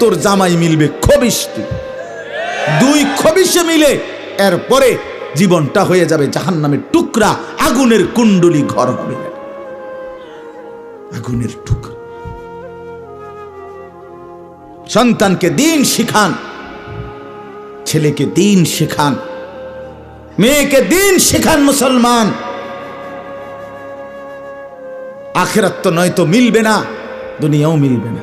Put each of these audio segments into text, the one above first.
তোর জামাই মিলবে খবিস দুই খবিসে মিলে এরপরে জীবনটা হয়ে যাবে জাহান্নামের টুকরা, আগুনের কুণ্ডলি ঘর হবে। আগুনের টুকরা। সন্তানকে দিন শিখান, ছেলেকে দিন শেখান, মেয়েকে দিন শেখান মুসলমান। আখেরাত তো নয়তো মিলবে না, দুনিয়াও মিলবে না।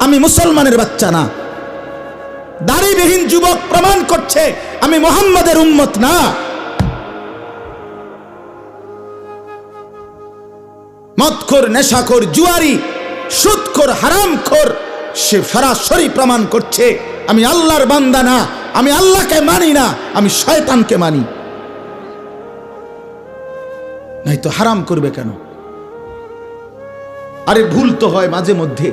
আমি মুসলমানের বাচ্চা না। দাড়িবিহীন যুবক প্রমাণ করছে, আমি মোহাম্মদের উম্মত না। মদখোর, নেশাখোর, জুয়ারি, সুদখোর, হারামখোর, সে সরাসরি প্রমাণ করছে, আমি আল্লাহর বান্দা না, আমি আল্লাহকে মানি না, আমি শয়তানকে মানি। নাই তো হারাম করবে কেন? আরে ভুল তো হয় মাঝে মধ্যে।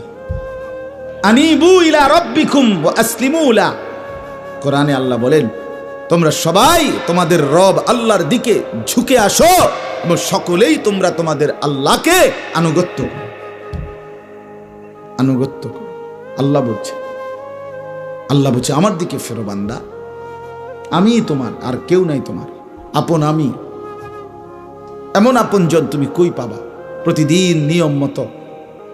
ইলা কোরআনে আল্লাহ বলেন, তোমরা সবাই তোমাদের রব আল্লাহর দিকে ঝুঁকে আসো এবং সকলেই তোমরা তোমাদের আল্লাহকে আনুগত্য আনুগত্য আল্লাহ বলছে আল্লাহ বলছে, আমার দিকে ফেরো বান্দা। আমি তোমার, আর কেউ নাই তোমার। আপন আমি। এমন আপনজন তুমি কই পাবা। প্রতিদিন নিয়ম মতো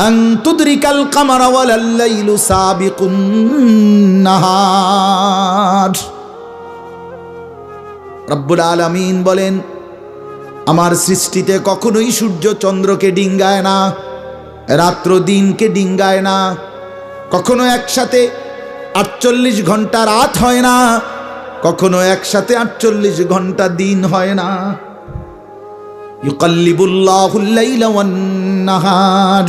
বাগিলাহা আং তুদরিকাল কামারা ওয়ালাল লাইলু সাবিকুন আলামিন বলেন, আমার সৃষ্টিতে কখনোই সূর্য চন্দ্রকে ডিঙ্গায় না, রাত্র দিনকে ডিঙ্গায় না, কখনো একসাথে আটচল্লিশ ঘণ্টা রাত হয় না, কখনো একসাথে আটচল্লিশ ঘণ্টা দিন হয় না। ইউকাল্লিবুল্লাহুল্লাইলা ওয়ান নাহার।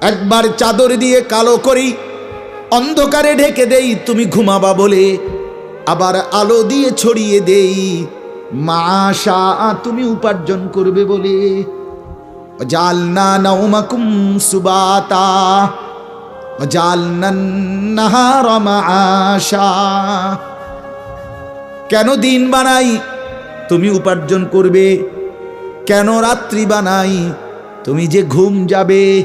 একবার চাদর দিয়ে কালো করি, অন্ধকারে ঢেকে দেই, তুমি ঘুমাবা বলে। আবার আলো দিয়ে ছড়িয়ে দেই মাশা তুমি উপার্জন করবে বলে। সুবাতা কেন দিন বানাই, তুমি উপার্জন করবে? কেন রাত্রি বানাই, তুমি যে ঘুম যাবে?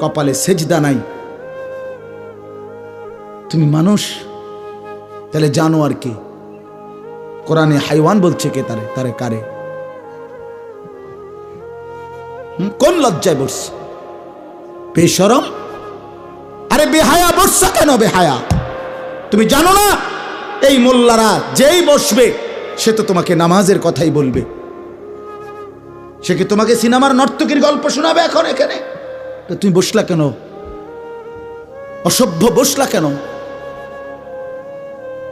কপালে সেজদা নাই। তুমি মানুষ, তাহলে জানো আর কি। কোরআনে হাইওয়ান বলছে কে তারে তারে কারে। কোন লজ্জায় বসছে? বেসরম আরে বেহায়া বসছা কেন বেহায়া? তুমি জানো না, এই মোল্লারা যেই বসবে, সে তো তোমাকে নামাজের কথাই বলবে। সে কি তোমাকে সিনেমার নর্তকীর গল্প শোনাবে এখন এখানে? তো তুমি বসলা কেন? অসভ্য বসলা কেন?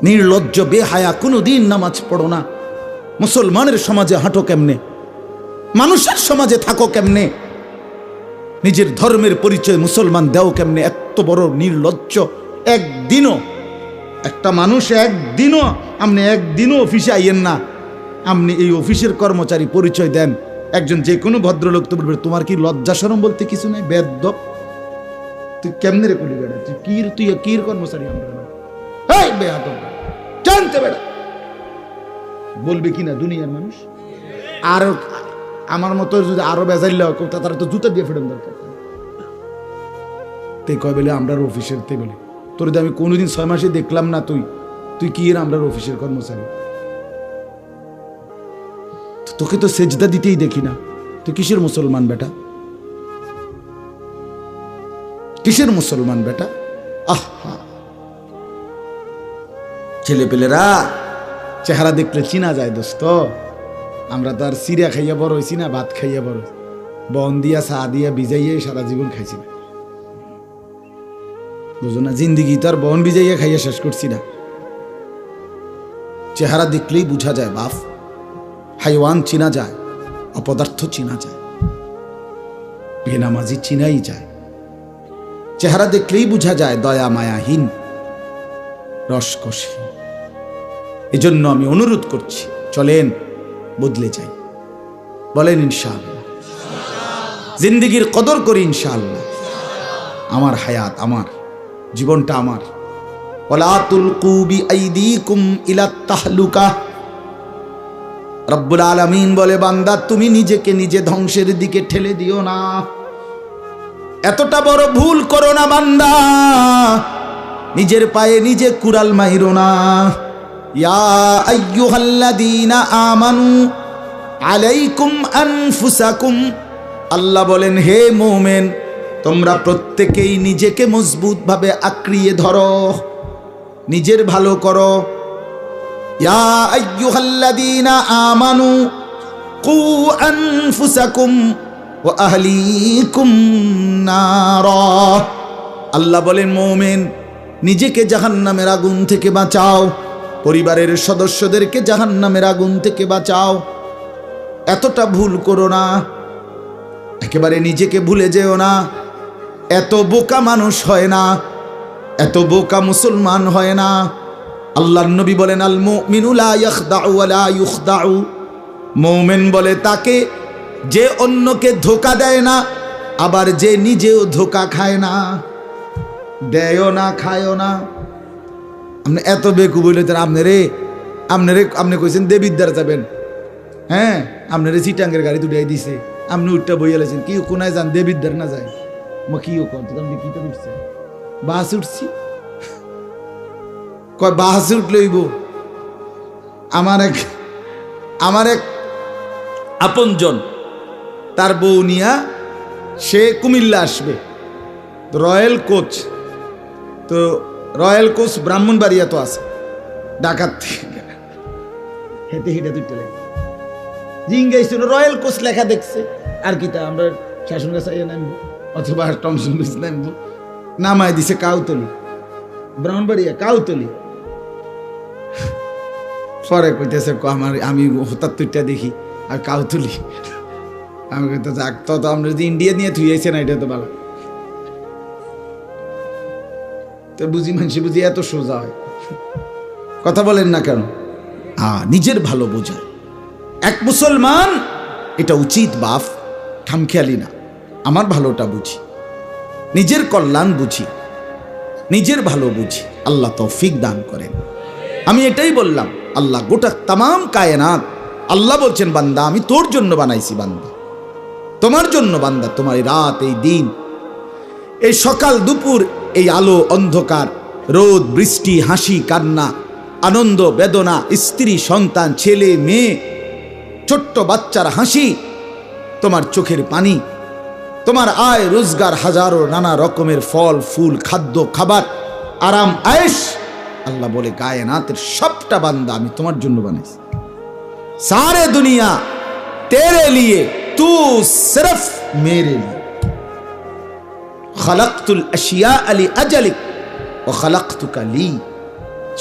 নির্লজ্জ, বেহায়া কোনো দিন নামাজ পড়ো না। মুসলমানের সমাজে হাঁটো কেমনে? মানুষের সমাজে থাকো কেমনে? নিজের ধর্মের পরিচয় মুসলমান দেও কেমনে? এত বড় নির্লজ্জ। একদিনও, একটা মানুষ একদিনও আপনি একদিনও অফিসে আইয়েন না। আপনি এই অফিসের কর্মচারী পরিচয় দেন। একজন যে কোনো ভদ্রলোক তো বলবে, তোমার কি লজ্জা সরম বলতে কিছু নেই? বেদ তুই কেমনে রে কলি বেড়া তুই কির তুই কির কর্মচারী আমরা জানতে বেড়া বলবে কি না দুনিয়ার মানুষ? আর আমার মতো যদি আরও বেজাইলে তারা তো জুতা দিয়ে ফেরেন দরকার। তে কয় বলে, আমরার অফিসের, তে বলে, তোর যদি আমি কোনোদিন ছয় মাসে দেখলাম না তুই। তুই কি এর আমরার অফিসের কর্মচারী? তোকে তো সেজদা দিতেই দেখি না। তুই কিসের মুসলমান বেটা? কিসের মুসলমান বেটা? আহা ছেলেপেলেরা, চেহারা দেখলে চিনা যায় দোস্ত। আমরা তো আর সিরিয়া খাইয়া বড় হয়েছি না, ভাত খাইয়া বড়। বন দিয়া, চা দিয়া, ভিজাইয়ে সারা জীবন খাইছি না। বুঝো না, জিন্দিগি তো আর বন ভিজাইয়া খাইয়া শেষ করছি না। চেহারা দেখলেই বুঝা যায়, বাপ। হাইওয়ান চিনা যায়, অপদার্থ চিনা যায়, বেনামাজি চিনাই যায়। চেহারা দেখলেই বোঝা যায় দয়া মায়াহীন রসকসহীন এজন্য আমি অনুরোধ করছি, চলেন, বদলে যাই। বলেন ইনশাআল্লাহ। জিন্দিগির কদর করি ইনশাআল্লাহ। আমার হায়াত আমার, জীবনটা আমার। ওলা তুলকু বিআইদিকুম ইলা তাহলুকা। রব্বুল আলামিন বলে, বান্দা, তুমি নিজেকে নিজে ধ্বংসের দিকে ঠেলে দিও না। এতটা বড় ভুল করো না, বান্দা। নিজের পায়ে নিজে কুড়াল মাইরো না। আমানু আলাইকুম আনফুসাকুম। আল্লাহ বলেন, হে মোমেন, তোমরা প্রত্যেকেই নিজেকে মজবুতভাবে আঁকড়িয়ে ধরো। নিজের ভালো করো। আল্লাহ বলেন, মোমেন, নিজেকে জাহান্নামের আগুন থেকে বাঁচাও। পরিবারের সদস্যদেরকে জাহান্নামের আগুন থেকে বাঁচাও। এতটা ভুল করো না। একেবারে নিজেকে ভুলে যেও না। এত বোকা মানুষ হয় না। এত বোকা মুসলমান হয় না। আল্লাহর নবী বলেন, আল ইউখদাউ। মুমিন বলে, তাকে যে অন্যকে ধোকা দেয় না, আবার যে নিজেও ধোকা খায় না। দেয়ও না, খায়ও না। আপনি এত বেকু বলে আপনি রে আপনি রে, আপনি কইছেন দেবিদ্দার যাবেন। হ্যাঁ আপনারে সিটাঙ্গের গাড়ি দুটাই দিছে। আপনি উঠটা বইয়া লেছেন কি কোনায় যান দেবিদ্দার না যায়? মা কি কর আপনি কি তো বাস উঠছি। কয় বাস উঠলইব আমার এক আমার এক আপনজন, তার বউ নিয়া সে কুমিল্লা আসবে, রয়্যাল কোচ। তো রয়্যাল কোচ ব্রাহ্মণবাড়িয়া তো আছে, ডাকাত হেঁটে হেঁটে দুইটা লেগে জিঙ্গাইছিল রয়্যাল কোচ লেখা দেখছে। আর কি তা, আমরা শাসন গাছ নামবো, অথবা টমসন ব্রিজ নামবো। নামায় দিছে কাউতলি, ব্রাহ্মণবাড়িয়া, কাউতলি। পরে কইতেছে আমার, আমি হতার তুইটা দেখি আর কাউ তুলি। আমি কইতে, যাক, তো আমরা যদি ইন্ডিয়া নিয়ে থুইয়েছে না এটা তো ভালো। তো বুঝি মানুষ বুঝি এত সোজা হয়। কথা বলেন না কেন? আ, নিজের ভালো বোঝা এক মুসলমান, এটা উচিত বাপ খামখেয়ালি না। আমার ভালোটা বুঝি। নিজের কল্যাণ বুঝি। নিজের ভালো বুঝি। আল্লাহ তৌফিক দান করেন। আমি এটাই বললাম। আল্লাহ গোটা তাম কায়নাত। আল্লাহ বলছেন, বান্দা, আমি তোর জন্য বানাইছি, বান্দা। তোমার জন্য, বান্দা, তোমার এই রাত, এই দিন। এই সকাল, দুপুর, এই আলো, অন্ধকার, রোদ, বৃষ্টি, হাসি, কান্না, আনন্দ, বেদনা, স্ত্রী, সন্তান, ছেলে, মেয়ে, ছোট্ট বাচ্চার হাসি, তোমার চোখের পানি, তোমার আয় রোজগার হাজারো নানা রকমের ফল, ফুল, খাদ্য, খাবার, আরাম আয়েস আল্লাহ বলে গায়ে কায়নাতের সবটা বান্দা আমি তোমার জন্য বানাইছি। সারে দুনিয়া, তেরে লিয়ে, তু সিরফ মেরে লিয়ে খালাক্তুল আশিয়া আলী আজালিক, ও খালাক্তুকা লি।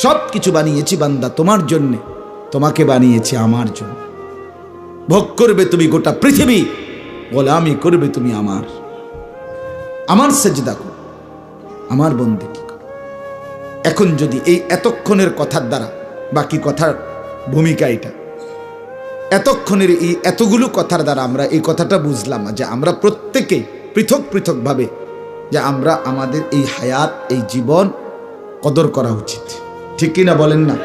সব কিছু বানিয়েছি বান্দা তোমার জন্য, তোমাকে বানিয়েছি আমার জন্য। ভোগ করবে তুমি গোটা পৃথিবী, গোলামি করবে তুমি আমার। আমার সেজদা করো, আমার বন্দী এখন যদি এই এতক্ষণের কথার দ্বারা, বাকি কথার ভূমিকা এটা। এতক্ষণের এই এতগুলো কথার দ্বারা আমরা এই কথাটা বুঝলাম যে আমরা প্রত্যেকেই পৃথক পৃথকভাবে, যে আমরা আমাদের এই হায়াত, এই জীবন কদর করা উচিত। ঠিক কিনা বলেন না?